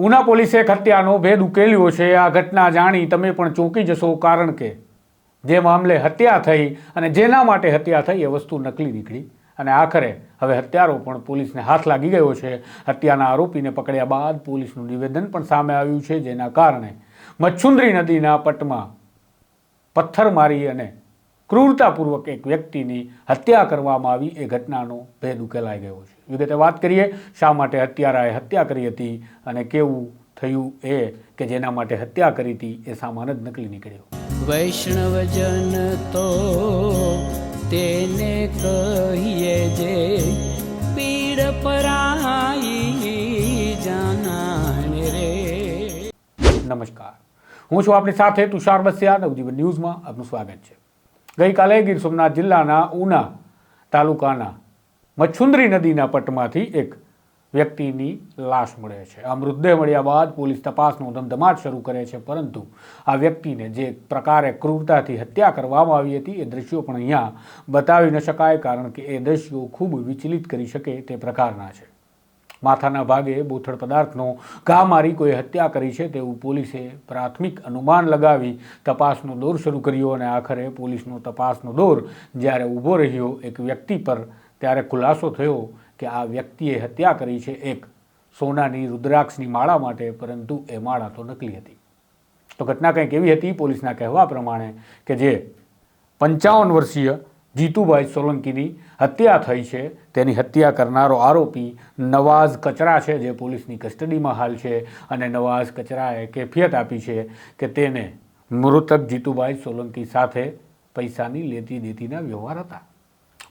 ઉના પોલીસે હત્યાનો ભેદ ઉકેલ્યો છે. આ ઘટના જાણી તમે પણ ચોંકી જશો કારણ કે જે મામલે હત્યા થઈ અને જેના માટે હત્યા થઈ એ વસ્તુ નકલી નીકળી. અને આખરે હવે હત્યારો પણ પોલીસને હાથ લાગી ગયો છે. હત્યાના આરોપીને પકડ્યા બાદ પોલીસનું નિવેદન પણ સામે આવ્યું છે. જેના કારણે મચ્છુંદરી નદીના પટમાં પથ્થર મારી અને ક્રૂરતાપૂર્વક એક વ્યક્તિની હત્યા કરવામાં આવી. એ ઘટનાનો ભેદ ઉકેલાઈ ગયો છે. વિગતે વાત કરીએ શા માટે હત્યારાએ હત્યા કરી હતી અને કેવું થયું એ કે જેના માટે હત્યા કરી હતી એ સામાન જ નકલી નીકળ્યો. વૈષ્ણવજન તો તેને કહીએ જે પીડ પરાઈ જાનાને રે. નમસ્કાર. હું છું આપની સાથે તુષાર બસિયા. નવજીવન ન્યૂઝમાં આપનું સ્વાગત છે. ગઈકાલે ગીર સોમનાથ જિલ્લાના ઉના તાલુકાના મચ્છુંદરી નદીના પટમાંથી એક વ્યક્તિની લાશ મળે છે. આ મૃતદેહ મળ્યા બાદ પોલીસ તપાસનો ધમધમાટ શરૂ કરે છે, પરંતુ આ વ્યક્તિને જે પ્રકારે ક્રૂરતાથી હત્યા કરવામાં આવી હતી એ દ્રશ્યો પણ અહીંયા બતાવી ન શકાય, કારણ કે એ દ્રશ્યો ખૂબ વિચલિત કરી શકે તે પ્રકારના છે. માથાના ભાગે બોથડ પદાર્થનો ઘા મારી કોઈ હત્યા કરી છે તેવું પોલીસે પ્રાથમિક અનુમાન લગાવી તપાસનો દોર શરૂ કર્યો અને આખરે પોલીસનો તપાસનો દોર જ્યારે ઊભો રહ્યો એક વ્યક્તિ પર ત્યારે ખુલાસો થયો કે આ વ્યક્તિએ હત્યા કરી છે એક સોનાની રુદ્રાક્ષની માળા માટે, પરંતુ એ માળા તો નકલી હતી. તો ઘટના કંઈક એવી હતી પોલીસના કહેવા પ્રમાણે કે જે પંચાવન વર્ષીય જીતુભાઈ સોલંકીની હત્યા થઈ છે. તેની હત્યા કરનારો આરોપી નવાઝ કચરા છે, જે પોલીસની કસ્ટડીમાં હાલ છે અને નવાઝ કચરાએ કેફિયત આપી છે કે તેને મૃતક જીતુભાઈ સોલંકી સાથે પૈસાની લેતી દેતીના વ્યવહાર હતા.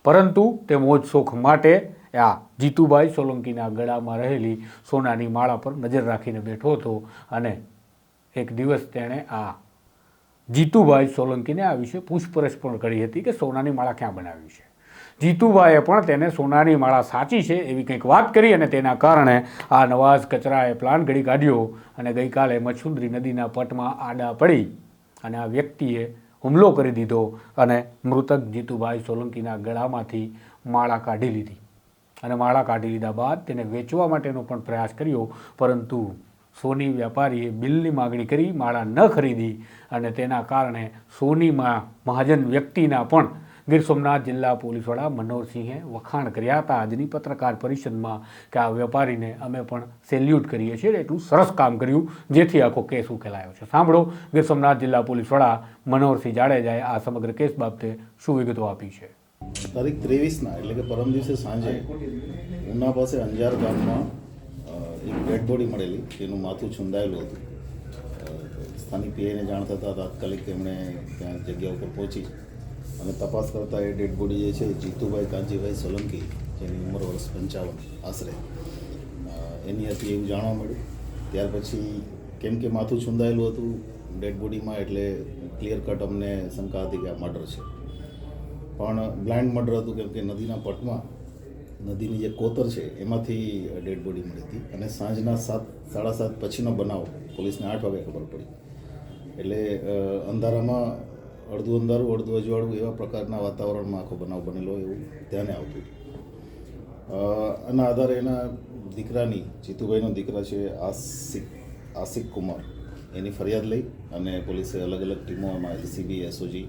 પરંતુ તે મોજ શોખ માટે આ જીતુભાઈ સોલંકીના ગળામાં રહેલી સોનાની માળા પર નજર રાખીને બેઠો હતો અને એક દિવસ તેણે આ જીતુભાઈ સોલંકીને આ વિશે પૂછપરછ પણ કરી હતી કે સોનાની માળા ક્યાં બનાવી છે. જીતુભાઈએ પણ તેને સોનાની માળા સાચી છે એવી કંઈક વાત કરી અને તેના કારણે આ નવાઝ કચરાએ પ્લાન ઘડી કાઢ્યો અને ગઈકાલે મચ્છુંદરી નદીના પટમાં આડા પડી અને આ વ્યક્તિએ હુમલો કરી દીધો અને મૃતક જીતુભાઈ સોલંકીના ગળામાંથી માળા કાઢી લીધી. અને માળા કાઢી લીધા બાદ તેને વેચવા માટેનો પણ પ્રયાસ કર્યો, પરંતુ સોની વેપારીએ બિલની માગણી કરી, માળા ન ખરીદી અને તેના કારણે સોનીમાં મહાજન વ્યક્તિના પણ ગીર સોમનાથ જિલ્લા પોલીસ વડા મનોહરસિંહે વખાણ કર્યા હતા. આજની પત્રકાર પરિષદમાં કે આ વેપારીને અમે પણ સેલ્યુટ કરીએ છીએ એટલું સરસ કામ કર્યું, જેથી આખો કેસ ઉકેલાયો છે. સાંભળો, ગીર સોમનાથ જિલ્લા પોલીસ વડા મનોહરસિંહ જાડેજાએ આ સમગ્ર કેસ બાબતે શું વિગતો આપી છે? તારીખ ત્રેવીસના, એટલે કે પરમ દિવસે સાંજે ઉના પાસે અંજાર ગામમાં એક ડેડ બોડી મળેલી જેનું માથું છુંદાયેલું હતું. સ્થાનિક પીઆઈને જાણ થતાં તાત્કાલિક તેમણે ત્યાં જગ્યા ઉપર પહોંચી. અને તપાસ કરતાં એ ડેડ બોડી જે છે, જીતુભાઈ કાંજીભાઈ સોલંકી, જેની ઉંમર વર્ષ પંચાવન, આશરે. એની હતી એવું જાણવા મળ્યું. ત્યાર પછી કેમ કે માથું છુંદાયેલું હતું, ડેડ બોડીમાં એટલે ક્લિયર કટ અમને શંકા હતી કે આ મર્ડર છે. પણ બ્લાઇન્ડ મર્ડર હતું કેમ કે નદીના પટમાં નદીની જે કોતર છે, એમાંથી ડેડ બોડી મળી હતી. અને સાંજના સાત, સાડા સાત પછીનો બનાવ પોલીસને આઠ વાગે ખબર પડી. એટલે અંધારામાં અડધું અંધારું, અડધું અજવાળું એવા પ્રકારના વાતાવરણમાં આખો બનાવ બનેલો એવું ધ્યાને આવતું આના આધારે એના દીકરાની, જીતુભાઈનો દીકરા છે, આસિક આસિક કુમાર. એની ફરિયાદ લઈ અને પોલીસે અલગ અલગ ટીમો, એમાં એલસીબી, એસઓજી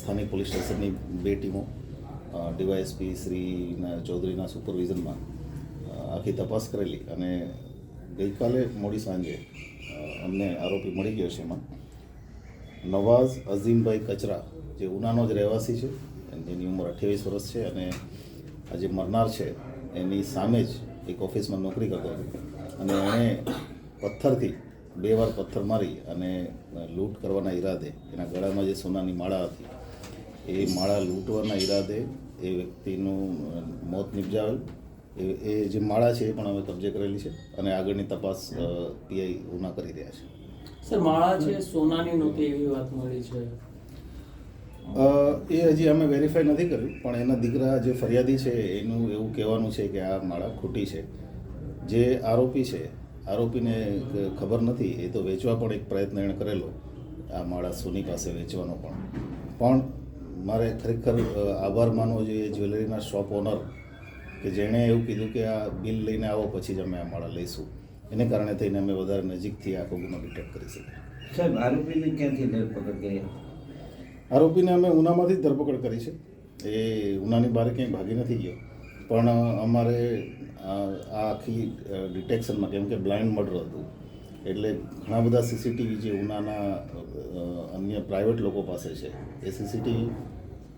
સ્થાનિક પોલીસ સ્ટેશનની બે ટીમો ડીવાયએસપી શ્રીના ચૌધરીના સુપરવિઝનમાં આખી તપાસ કરેલી અને ગઈકાલે મોડી સાંજે અમને આરોપી મળી ગયો છે એમાં. નવાઝ અઝીમભાઈ કચરા, જે ઉનાનો જ રહેવાસી છે જેની ઉંમર અઠ્યાવીસ વર્ષ છે અને આ જે મરનાર છે, એની સામે જ એક ઓફિસમાં નોકરી કરતો હતો. અને એણે પથ્થરથી બે વાર પથ્થર મારી અને લૂંટ કરવાના ઈરાદે એના ગળામાં જે સોનાની માળા હતી એ માળા લૂંટવાના ઈરાદે એ વ્યક્તિનું મોત નિપજાવેલ. એ એ જે માળા છે એ પણ અમે કબજે કરેલી છે અને આગળની તપાસ પીઆઈ ઉના કરી રહ્યા છે. સર માળા છે સોનાની નહોતી એવી વાત મળી છે. એ હજી અમે વેરીફાઈ નથી કર્યું પણ એના દીકરા જે ફરિયાદી છે એનું એવું કહેવાનું છે કે આ માળા ખોટી છે. જે આરોપી છે આરોપીને ખબર નથી એ તો વેચવા પણ એક પ્રયત્ન એણે કરેલો આ માળા સોની પાસે વેચવાનો પણ. પણ મારે ખરેખર આભાર માનવો જોઈએ જ્વેલરીના શોપ ઓનર કે જેણે એવું કીધું કે આ બિલ લઈને આવો પછી જ અમે આ માળા લઈશું. એને કારણે થઈને અમે વધારે નજીકથી આખો ગુનો ડિટેક્ટ કરી શકીએ. સાહેબ આરોપીને ક્યાંથી ધરપકડ કરી? આરોપીને અમે ઉનામાંથી જ ધરપકડ કરી છે. એ ઉનાની બહાર ક્યાંય ભાગી નથી ગયો. પણ અમારે આ આ આખી ડિટેક્શનમાં કેમ કે બ્લાઇન્ડ મર્ડર હતું. એટલે ઘણા બધા સીસીટીવી જે ઉનાના અન્ય પ્રાઇવેટ લોકો પાસે છે એ સીસીટીવી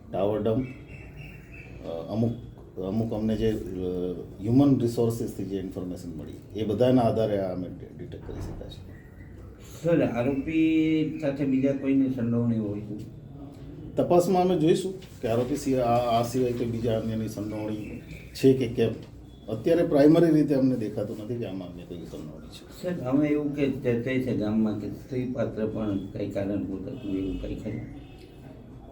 ટાવર ડમ અમુક અમુક અમને જે હ્યુમન રિસોર્સિસથી જે ઇન્ફોર્મેશન મળી એ બધાના આધારે આ અમે ડિટેક્ટ કરી શક્યા છીએ. સર આરોપી સાથે બીજા કોઈની સંડોવણી હોય તપાસમાં અમે જોઈશું કે આરોપી આ સિવાય કે બીજા અન્યની સંડોવણી છે કે કેમ? અત્યારે પ્રાઇમરી રીતે અમને દેખાતું નથી કે આમાં અમને કોઈ સંડોવણી છે સર અમે એવું કે ચર્ચાય છે ગામમાં કે સ્ત્રી પાત્ર પણ કંઈ કારણ હતું એવું કંઈ ખરું?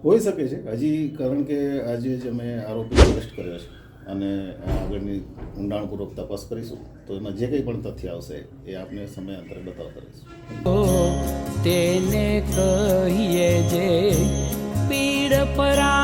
હોઈ શકે છે. હજી કારણ કે આજે જ અમે આરોપી અરેસ્ટ કર્યો છે અને આગળની ઊંડાણપૂર્વક તપાસ કરીશું. તો એમાં જે કંઈ પણ તથ્ય આવશે એ આપને સમય અંતરે બતાવતા રહીશું. તેને કહીએ જે પીડ પરા